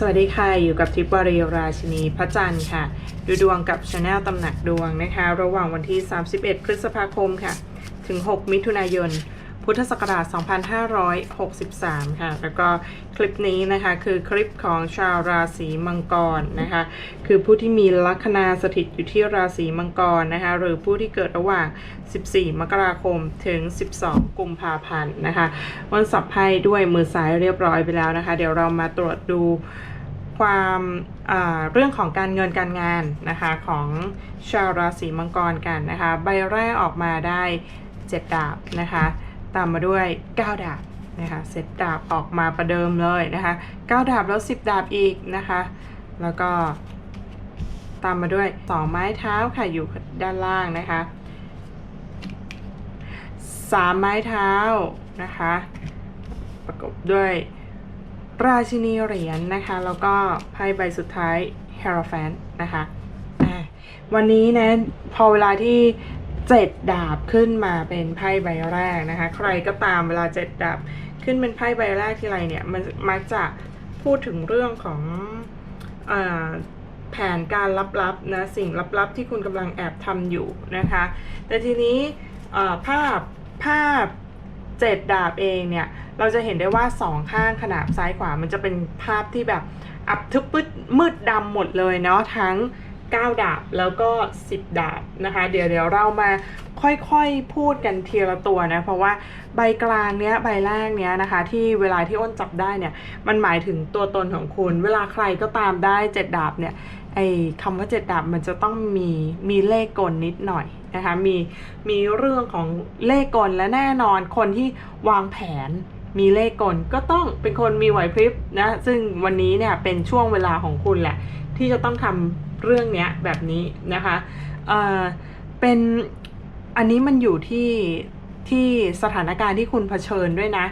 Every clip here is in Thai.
สวัสดีค่ะ อยู่กับทิพย์วรีราชินีพระจันทร์ค่ะ ดูดวงกับชาแนลตำหนักดวงนะคะ ระหว่างวันที่ 31 พฤษภาคมค่ะ ถึง 6 มิถุนายน พุทธศักราช 2563 ค่ะ แล้วก็คลิปนี้นะคะคือคลิปของชาวราศีมังกรนะคะ คือผู้ที่มีลัคนาสถิตอยู่ที่ราศีมังกรนะคะ หรือผู้ที่เกิดระหว่าง 14 มกราคมถึง 12 กุมภาพันธ์นะคะ วันสับไพ่ด้วยมือซ้ายเรียบร้อยไปแล้วนะคะ เดี๋ยวเรามาตรวจดูความเรื่องของการเงินการงานนะคะของชาวราศีมังกรกันนะคะ ใบแรกออกมาได้7ดาบนะคะ ตามมาด้วย 9 ดาบนะคะเซตดาบออกมาประเดิมเลยนะคะ 9 ดาบแล้ว 10 ดาบอีกนะคะ แล้วก็ ตามมาด้วย 2 ไม้เท้าค่ะอยู่ด้านล่างนะคะ 3 ไม้เท้านะคะ ประกอบด้วยราชินีเหรียญนะคะ แล้วก็ไพ่ใบสุดท้าย h e r o p h a n นะคะอะวันนี้นะพอเวลาที่ เจ็ดดาบขึ้นมาเป็นไพ่ใบแรกนะคะ ใครก็ตามเวลาเจ็ดดาบขึ้นเป็นไพ่ใบแรกที่ไรเนี่ยมันมักจะพูดถึงเรื่องของอแผนการลับๆนะสิ่งลับๆ ที่คุณกำลังแอบทำอยู่นะคะ แต่ทีนี้ภาพภาพเจ็ดดาบเองเนี่ยเราจะเห็นได้ว่าสองข้างขนาบซ้ายขวามันจะเป็นภาพที่แบบอับทึบมืดดำหมดเลยเนาะทั้ง 9 ดาบแล้วก็ 10 ดาบนะคะ เดี๋ยวเดี๋ยวเรามาค่อยๆพูดกันทีละตัวนะ เพราะว่าใบกลางเนี้ยใบแรกเนี้ยนะคะ ที่เวลาที่อ้นจับได้เนี่ย มันหมายถึงตัวตนของคุณ เวลาใครก็ตามได้ 7 ดาบเนี่ยไอ้คำว่า7ดาบมันจะต้องมีมีเลขกลนิดหน่อยนะคะมีมีเรื่องของเลขกลและแน่นอนคนที่วางแผน มีเลขกลก็ต้องเป็นคนมีไหวพริบนะซึ่งวันนี้เนี่ยเป็นช่วงเวลาของคุณแหละ ที่จะต้องทำเรื่องเนี้ยแบบนี้นะคะเอ่อเป็นอันนี้มันอยู่ที่ที่สถานการณ์ที่คุณเผชิญด้วยนะ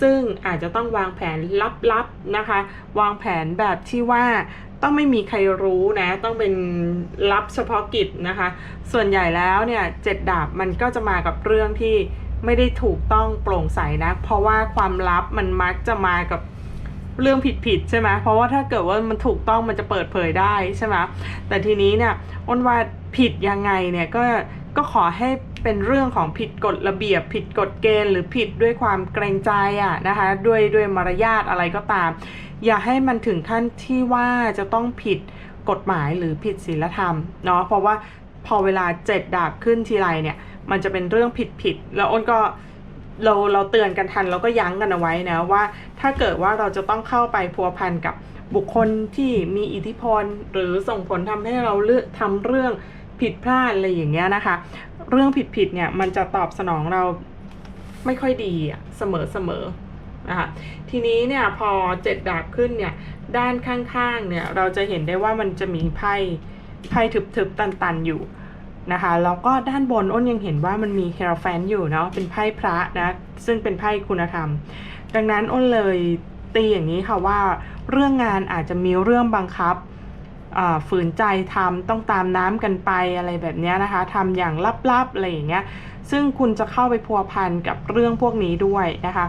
ซึ่งอาจจะต้องวางแผนลับๆนะคะ วางแผนแบบที่ว่าต้องไม่มีใครรู้นะ ต้องเป็นลับเฉพาะกิจนะคะ ส่วนใหญ่แล้วเนี่ยเจ็ดดาบมันก็จะมากับเรื่องที่ ไม่ได้ถูกต้องโปร่งใสนะ เพราะว่าความลับมันมักจะมากับเรื่องผิดๆใช่ไหมเพราะว่าถ้าเกิดว่ามันถูกต้องมันจะเปิดเผยได้ใช่ไหมแต่ทีนี้เนี่ยอ้นว่าผิดยังไงเนี่ยก็ก็ขอให้เป็นเรื่องของผิดกฎระเบียบ ผิดกฎเกณฑ์หรือผิดด้วยความเกรงใจอะนะคะด้วยด้วยมารยาทอะไรก็ตาม อย่าให้มันถึงขั้นที่ว่าจะต้องผิดกฎหมายหรือผิดศีลธรรมเนาะเพราะว่าพอเวลาเจ็ดดาบขึ้นทีไรเนี่ย มันจะเป็นเรื่องผิดผิดๆแล้วอ้นก็เราเราเตือนกันทันแล้วก็ยั้งกันเอาไว้นะว่า ถ้าเกิดว่าเราจะต้องเข้าไปพัวพันกับบุคคลที่มีอิทธิพล หรือส่งผลทำให้เราเลือกทำเรื่องผิดพลาดอะไรอย่างเงี้ยนะคะ เรื่องผิดผิดๆเนี่ยมันจะตอบสนองเราไม่ค่อยดีอะเสมอเสมอนะคะทีนี้เนี่ยพอเจ็ดดาบขึ้นเนี่ยด้านข้างๆเนี่ยเราจะเห็นได้ว่ามันจะมีไพ่ไพ่ทึบๆตันๆอยู่ นะคะแล้วก็ด้านบนอ้นยังเห็นว่ามันมีเฮราแฟนอยู่เนาะเป็นไพ่พระนะซึ่งเป็นไพ่คุณธรรม ดังนั้นอ้นเลยตีอย่างนี้ค่ะว่าเรื่องงานอาจจะมีเรื่องบังคับฝืนใจทำต้องตามน้ำกันไปอะไรแบบนี้นะคะทำอย่างลับๆอะไรอย่างเงี้ยซึ่งคุณจะเข้าไปพัวพันกับเรื่องพวกนี้ด้วยนะคะ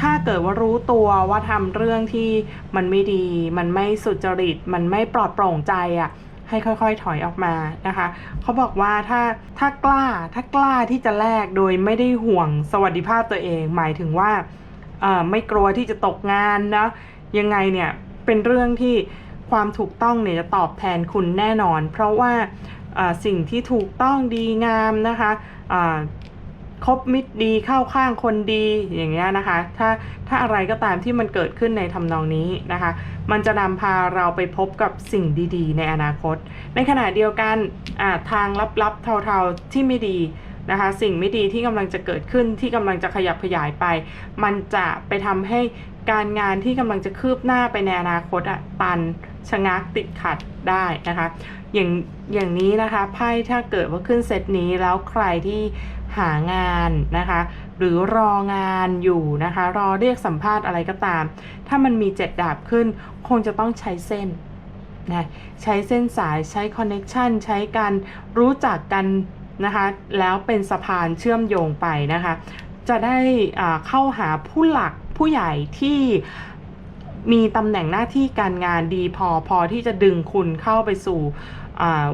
ถ้าเกิดว่ารู้ตัวว่าทำเรื่องที่มันไม่ดี มันไม่สุจริต มันไม่ปลอดโปร่งใจอะ่ะ ให้ค่อยๆถอยออกมานะคะเขาบอกว่าถ้าถ้ากล้าถ้ากล้าที่จะแลกโดยไม่ได้ห่วงสวัสดิภาพตัวเอง หมายถึงว่าไม่กลัวที่จะตกงานนะยังไงเนี่ยเป็นเรื่องที่ความถูกต้องเนี่ยจะตอบแทนคุณแน่นอน เพราะว่าสิ่งที่ถูกต้องดีงามนะคะ คบมิตรดีเข้าข้างคนดีอย่างเงี้ยนะคะ ถ้าถ้าอะไรก็ตามที่มันเกิดขึ้นในทำนองนี้นะคะ มันจะนำพาเราไปพบกับสิ่งดีๆ ในอนาคต ในขณะเดียวกันทางลับๆเทาๆที่ไม่ดีนะคะ สิ่งไม่ดีที่กำลังจะเกิดขึ้นที่กำลังจะขยับขยายไป มันจะไปทำให้การงานที่กำลังจะคืบหน้าไปในอนาคตอะตันชะงักติดขัดได้นะคะ อย่างอย่างนี้นะคะไพ่ถ้าเกิดว่าขึ้นเซตนี้แล้วใครที่ หางานนะคะ หรือรองานอยู่นะคะ รอเรียกสัมภาษณ์อะไรก็ตาม ถ้ามันมีเจ็ดดาบขึ้น คงจะต้องใช้เส้นนะใช้เส้นสายใช้คอนเน็ชันใช้การรู้จักกันนะคะแล้วเป็นสะพานเชื่อมโยงไปนะคะ จะได้เข้าหาผู้หลักผู้ใหญ่ที่มีตำแหน่งหน้าที่การงานดีพอพอที่จะดึงคุณเข้าไปสู่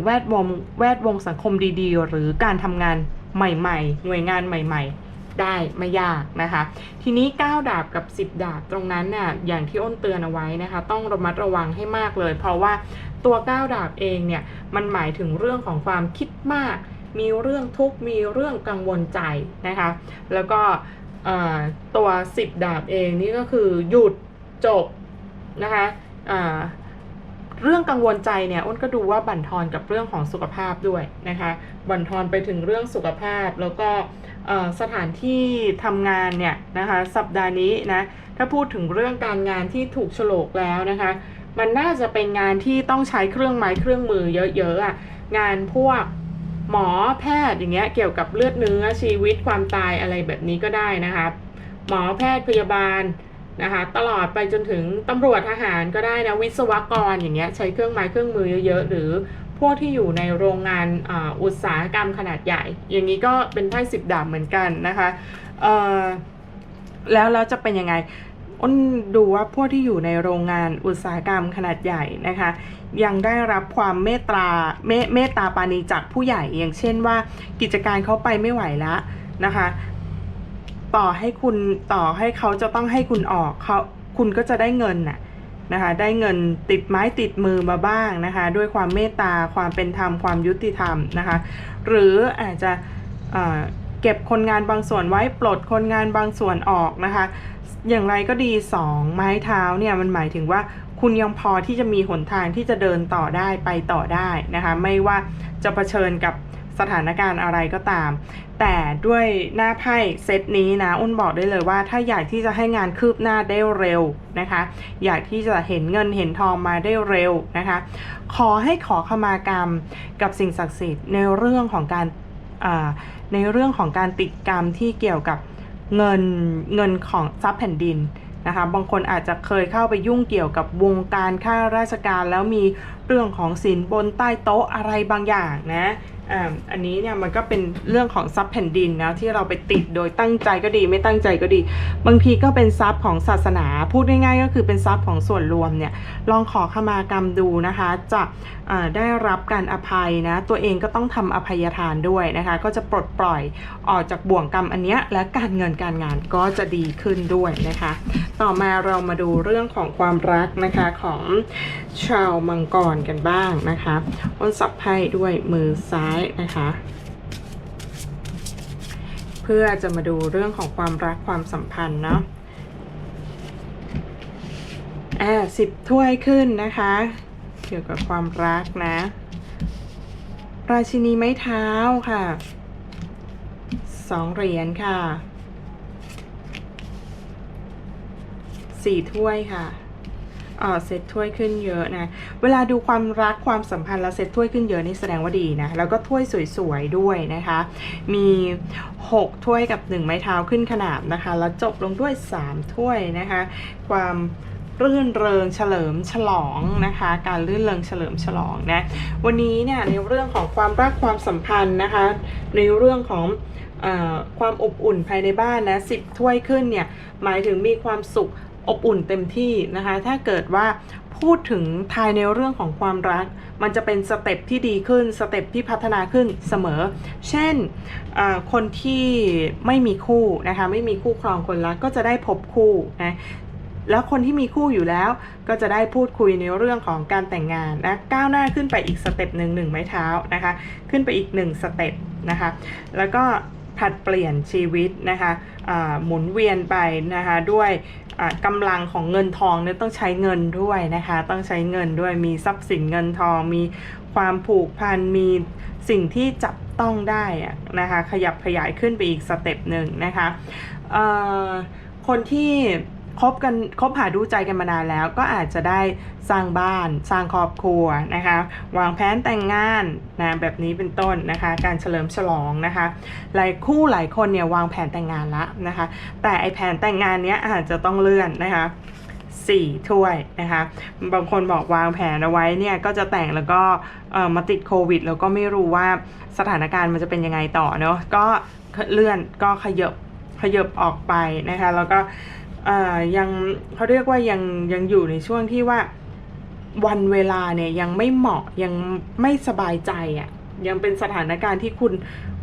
แวดวงแวดวงสังคมดีๆ หรือการทำงาน ใหม่ๆ หน่วยงานใหม่ๆ ได้ไม่ยากนะคะ ทีนี้ 9 ดาบกับ 10 ดาบตรงนั้นน่ะอย่างที่อ้นเตือนเอาไว้นะคะ ต้องระมัดระวังให้มากเลย เพราะว่าตัว 9 ดาบเองเนี่ยมันหมายถึงเรื่องของความคิดมาก มีเรื่องทุกข์มีเรื่องกังวลใจนะคะ แล้วก็ตัว 10 ดาบเองนี่ก็คือหยุดจบนะคะ เรื่องกังวลใจเนี่ยอ้นก็ดูว่าบั่นทอนกับเรื่องของสุขภาพด้วยนะคะบั่นทอนไปถึงเรื่องสุขภาพแล้วก็สถานที่ทำงานเนี่ยนะคะสัปดาห์นี้นะถ้าพูดถึงเรื่องการงานที่ถูกโฉลกแล้วนะคะมันน่าจะเป็นงานที่ต้องใช้เครื่องไม้เครื่องมือเยอะๆอะงานพวกหมอแพทย์อย่างเงี้ยเกี่ยวกับเลือดเนื้อชีวิตความตายอะไรแบบนี้ก็ได้นะคะหมอแพทย์พยาบาล นะคะตลอดไปจนถึงตำรวจทหารก็ได้นะวิศวกรอย่างเงี้ยใช้เครื่องไม้เครื่องมือเยอะๆ หรือพวกที่อยู่ในโรงงานอุตสาหกรรมขนาดใหญ่ อย่างนี้ก็เป็นไพ่สิบดาบเหมือนกันนะคะแล้วแล้วจะเป็นยังไงอ้นดูว่าพวกที่อยู่ในโรงงานอุตสาหกรรมขนาดใหญ่นะคะ ยังได้รับความเมตตาเมเมตตาปาณีจากผู้ใหญ่ อย่างเช่นว่ากิจการเขาไปไม่ไหวแล้วนะคะ ต่อให้คุณต่อให้เขาจะต้องให้คุณออกเขาคุณก็จะได้เงินน่ะนะคะได้เงินติดไม้ติดมือมาบ้างนะคะ ด้วยความเมตตาความเป็นธรรมความยุติธรรมนะคะ หรืออาจจะเเก็บคนงานบางส่วนไว้ปลดคนงานบางส่วนออกนะคะ อย่างไรก็ดีสองไม้เท้าเนี่ยมันหมายถึงว่าคุณยังพอที่จะมีหนทางที่จะเดินต่อได้ไปต่อได้นะคะ ไม่ว่าจะเผชิญกับ สถานการณ์อะไรก็ตาม แต่ด้วยหน้าไพ่เซตนี้นะอุ้นบอกได้เลยว่าถ้าอยากที่จะให้งานคืบหน้าได้เร็วนะคะ อยากที่จะเห็นเงินเห็นทองมาได้เร็วนะคะ ขอให้ขอขมากรรมกับสิ่งศักดิ์สิทธิ์ในเรื่องของการในเรื่องของการติดกรรมที่เกี่ยวกับเงินเงินของทรัพย์แผ่นดินนะคะบางคนอาจจะเคยเข้าไปยุ่งเกี่ยวกับวงการข้าราชการแล้วมีเรื่องของสินบนใต้โต๊ะอะไรบางอย่างนะ อ่าอันนี้เนี่ยมันก็เป็นเรื่องของทรัพย์แผ่นดินนะที่เราไปติดโดยตั้งใจก็ดี ไม่ตั้งใจก็ดี บางทีก็เป็นทรัพย์ของศาสนา พูดง่ายๆก็คือเป็นทรัพย์ของส่วนรวมเนี่ยลองขอขมากรรมดูนะคะ จะได้รับการอภัยนะ ตัวเองก็ต้องทำอภัยทานด้วยนะคะ ก็จะปลดปล่อยออกจากบ่วงกรรมอันเนี้ยและการเงินการงานก็จะดีขึ้นด้วยนะคะ ต่อมาเรามาดูเรื่องของความรักนะคะของชาวมังกรกันบ้างนะคะอ้นสับไพ่ด้วยมือซ้ายนะคะ เพื่อจะมาดูเรื่องของความรักความสัมพันธ์เนาะอ่าสิบถ้วยขึ้นนะคะ เกี่ยวกับความรักนะ ราชินีไม้เท้าค่ะสองเหรียญค่ะสี่ถ้วยค่ะ เซตถ้วยขึ้นเยอะนะ เวลาดูความรักความสัมพันธ์แล้วเซตถ้วยขึ้นเยอะนี่แสดงว่าดีนะ แล้วก็ถ้วยสวยๆด้วยนะคะ มี 6 ถ้วยกับ 1 ไม้เท้าขึ้นขนาบนะคะ แล้วจบลงด้วย 3 ถ้วยนะคะ ความรื่นเริงเฉลิมฉลองนะคะ การรื่นเริงเฉลิมฉลองนะ วันนี้เนี่ยในเรื่องของความรักความสัมพันธ์นะคะ ในเรื่องของอความอบอุ่นภายในบ้านนะสิบถ้วยขึ้นเนี่ยหมายถึงมีความสุข อบอุ่นเต็มที่นะคะ ถ้าเกิดว่าพูดถึงทายในเรื่องของความรัก มันจะเป็นสเต็ปที่ดีขึ้นสเต็ปที่พัฒนาขึ้นเสมอ เช่นคนที่ไม่มีคู่นะคะไม่มีคู่ครองคนรักก็จะได้พบคู่นะแล้วคนที่มีคู่อยู่แล้วก็จะได้พูดคุยในเรื่องของการแต่งงานนะก้าวหน้าขึ้นไปอีกสเต็ปหนึ่งหนึ่งไม้เท้านะคะ ขึ้นไปอีกหนึ่งสเต็ปนะคะ แล้วก็ ผลัดเปลี่ยนชีวิตนะคะหมุนเวียนไปนะคะด้วยอ่ากำลังของเงินทองเนี่ยต้องใช้เงินด้วยนะคะ ต้องใช้เงินด้วยมีทรัพย์สินเงินทอง มีความผูกพันมีสิ่งที่จับต้องได้อะนะคะ ขยับขยายขึ้นไปอีกสเต็ปหนึ่งนะคะคนที่ คบกันคบหาดูใจกันมานานแล้ว ก็อาจจะได้สร้างบ้าน สร้างครอบครัวนะคะ วางแผนแต่งงานนะแบบนี้เป็นต้นนะคะ การเฉลิมฉลองนะคะ หลายคู่หลายคนเนี่ยวางแผนแต่งงานละนะคะ แต่ไอแผนแต่งงานเนี้ยอาจจะต้องเลื่อนนะคะสี่ถ้วยนะคะ บางคนบอกวางแผนเอาไว้เนี่ยก็จะแต่งแล้วก็เอ่อมาติดโควิด แล้วก็ไม่รู้ว่าสถานการณ์มันจะเป็นยังไงต่อเนาะก็เลื่อนก็ขยบขยบออกไปนะคะ แล้วก็ ยังเขาเรียกว่ายังยังอยู่ในช่วงที่ว่าวันเวลาเนี่ยยังไม่เหมาะยังไม่สบายใจอะ่ะยังเป็นสถานการณ์ที่คุณ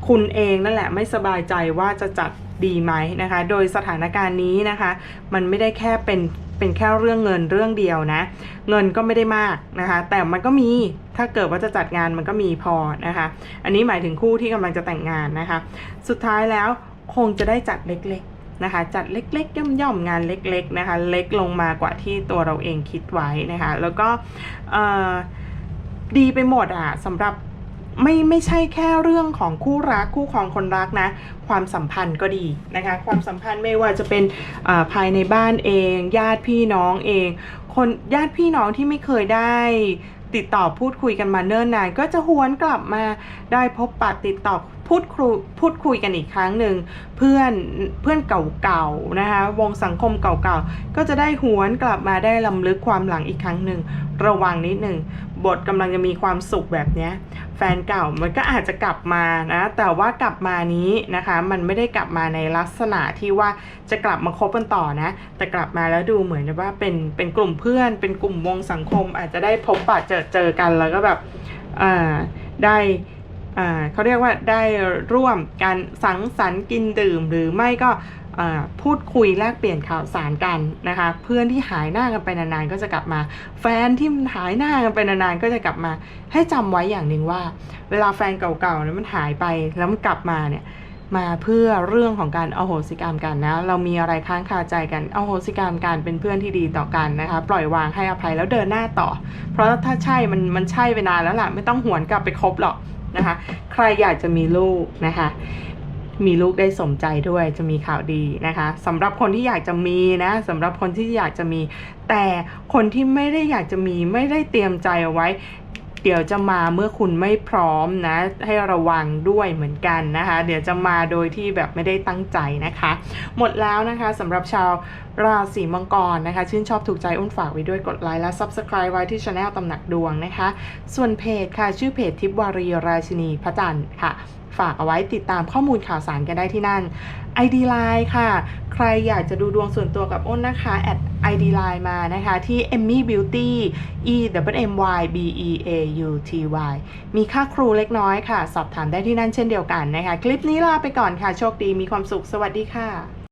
คุณเองนั่นแหละไม่สบายใจว่าจะจัดดีไหมนะคะ โดยสถานการณ์นี้นะคะ มันไม่ได้แค่เป็นเป็นแค่เรื่องเงินเรื่องเดียวนะ เงินก็ไม่ได้มากนะคะ แต่มันก็มีถ้าเกิดว่าจะจัดงานมันก็มีพอนะคะ อันนี้หมายถึงคู่ที่กำลังจะแต่งงานนะคะ สุดท้ายแล้วคงจะได้จัดเล็กๆ นะคะ จัดเล็ก ๆ ย่อมๆงานเล็ก ๆ นะคะ เล็กลงมากว่าที่ตัวเราเองคิดไว้นะคะ แล้วก็ดีไปหมดอะสำหรับไม่ไม่ใช่แค่เรื่องของคู่รักคู่ครองคนรักนะ ความสัมพันธ์ก็ดีนะคะ ความสัมพันธ์ไม่ว่าจะเป็นภายในบ้านเอง ญาติพี่น้องเอง คนญาติพี่น้องที่ไม่เคยได้ ติดต่อพูดคุยกันมาเนิ่นนาน ก็จะหวนกลับมาได้พบปะติดต่อพูดคุยพูดคุยกันอีกครั้งหนึ่งเพื่อนเพื่อนเก่าๆนะคะวงสังคมเก่าๆก็จะได้หวนกลับมาได้ลำลึกความหลังอีกครั้งหนึ่งระวังนิดหนึ่ง บทกำลังจะมีความสุขแบบเนี้ยแฟนเก่ามันก็อาจจะกลับมานะ แต่ว่ากลับมานี้นะคะ มันไม่ได้กลับมาในลักษณะที่ว่าจะกลับมาคบกันต่อนะ แต่กลับมาแล้วดูเหมือนว่าเป็นเป็นกลุ่มเพื่อน เป็นกลุ่มวงสังคม อาจจะได้พบปะเจอเจอกันแล้วก็แบบอ่าได้อ่าเขาเรียกว่าได้ร่วมการสังสรรค์กินดื่มหรือไม่ก็ พูดคุยแลกเปลี่ยนข่าวสารกันนะคะ เพื่อนที่หายหน้ากันไปนานๆก็จะกลับมา แฟนที่หายหน้ากันไปนานๆก็จะกลับมา ให้จำไว้อย่างหนึ่งว่า เวลาแฟนเก่าๆเนี่ยมันหายไปแล้วมันกลับมาเนี่ยมาเพื่อเรื่องของการเอาโหสิกรรมกันนะ เรามีอะไรค้างคาใจกันเอาโหสิกรรมกันเป็นเพื่อนที่ดีต่อกันนะคะ ปล่อยวางให้อภัยแล้วเดินหน้าต่อ เพราะถ้าใช่มันมันใช่ไปนานแล้วล่ะไม่ต้องหวนกลับไปคบหรอกนะคะ ใครอยากจะมีลูกนะคะ มีลูกได้สมใจด้วยจะมีข่าวดีนะคะสำหรับคนที่อยากจะมีนะสำหรับคนที่อยากจะมี แต่คนที่ไม่ได้อยากจะมีไม่ได้เตรียมใจเอาไว้ เดี๋ยวจะมาเมื่อคุณไม่พร้อมนะ ให้ระวังด้วยเหมือนกันนะคะ เดี๋ยวจะมาโดยที่แบบไม่ได้ตั้งใจนะคะ หมดแล้วนะคะสำหรับชาวราศีมังกรนะคะ ชื่นชอบถูกใจอุ้นฝากไว้ด้วยกดไลค์และ Subscribe ไว้ที่ช anel ตำหนักดวงนะคะ ส่วนเพจค่ะ ชื่อเพจทิพวารีราชินีพระจันทร์ค่ะ ฝากเอาไว้ติดตามข้อมูลข่าวสารกันได้ที่นั่น ID Line ค่ะ ใครอยากจะดูดวงส่วนตัวกับอ้นนะคะแอด ID Line มานะคะ ที่ Emmy Beauty E W M Y B E A U T Y มีค่าครูเล็กน้อยค่ะ สอบถามได้ที่นั่นเช่นเดียวกันนะคะ คลิปนี้ลาไปก่อนค่ะ โชคดีมีความสุขสวัสดีค่ะ